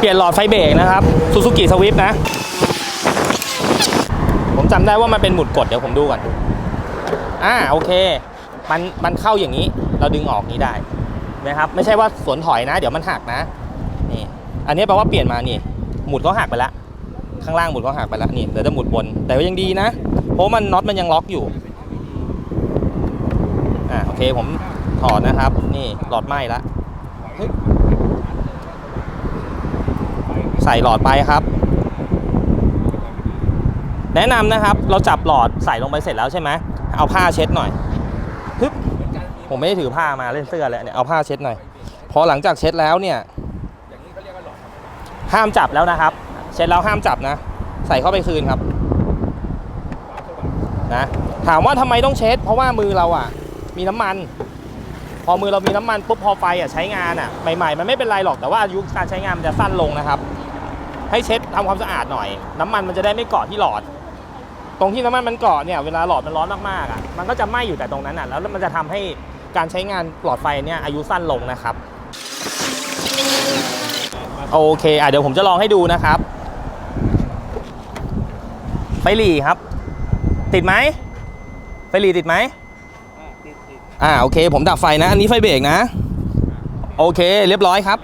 เปลี่ยนหลอดไฟเบรกนะครับซูซูกิสวิฟนะ ผมจำได้ว่ามันเป็นหมุดกดเดี๋ยวผมดูก่อนอ่าโอเค มันมันเข้าอย่างนี้ เราดึงออกนี้ได้นะครับ ไม่ใช่ว่าสวนถอยนะ เดี๋ยวมันหักนะนี่อันนี้แปลว่าเปลี่ยนมานี่ หมุดเขาหักไปแล้วข้างล่างหมุดเขาหักไปแล้วนี่เดี๋ยวจะหมุดบน แต่ว่ายังดีนะ เพราะมันน็อตมันยังล็อกอยู่อ่าโอเคผมถอดนะครับ นี่หลอดไหม้ละเฮ้ยใส่หลอดไปครับ แนะนำนะครับ เราจับหลอดใส่ลงไปเสร็จแล้วใช่ไหมเอาผ้าเช็ดหน่อยฮึบผมไม่ได้ถือผ้ามาเล่นเสื้อเลยเนี่ยเอาผ้าเช็ดหน่อย พอหลังจากเช็ดแล้วเนี่ยห้ามจับแล้วนะครับ เช็ดแล้วห้ามจับนะ ใส่เข้าไปคืนครับนะถามว่าทำไมต้องเช็ด เพราะว่ามือเราอะ มีน้ำมัน พอมือเรามีน้ำมันปุ๊บพอไฟอะใช้งานอะใหม่ๆมันไม่เป็นไรหรอกแต่ว่าอายุการใช้งานมันจะสั้นลงนะครับ ให้เช็ดทำความสะอาดหน่อย น้ำมันมันจะได้ไม่เกาะที่หลอด ตรงที่น้ำมันมันเกาะเนี่ยเวลาหลอดมันร้อนมากๆอะมันก็จะไหม้อยู่แต่ตรงนั้นอะแล้วมันจะทำให้การใช้งานหลอดไฟเนี่ยอายุสั้นลงนะครับโอเคอะเดี๋ยวผมจะลองให้ดูนะครับไฟหลีครับ ติดไหมไฟหลีติดไหมอ่าโอเค ผมดับไฟนะ อันนี้ไฟเบรกนะ โอเค เรียบร้อยครับ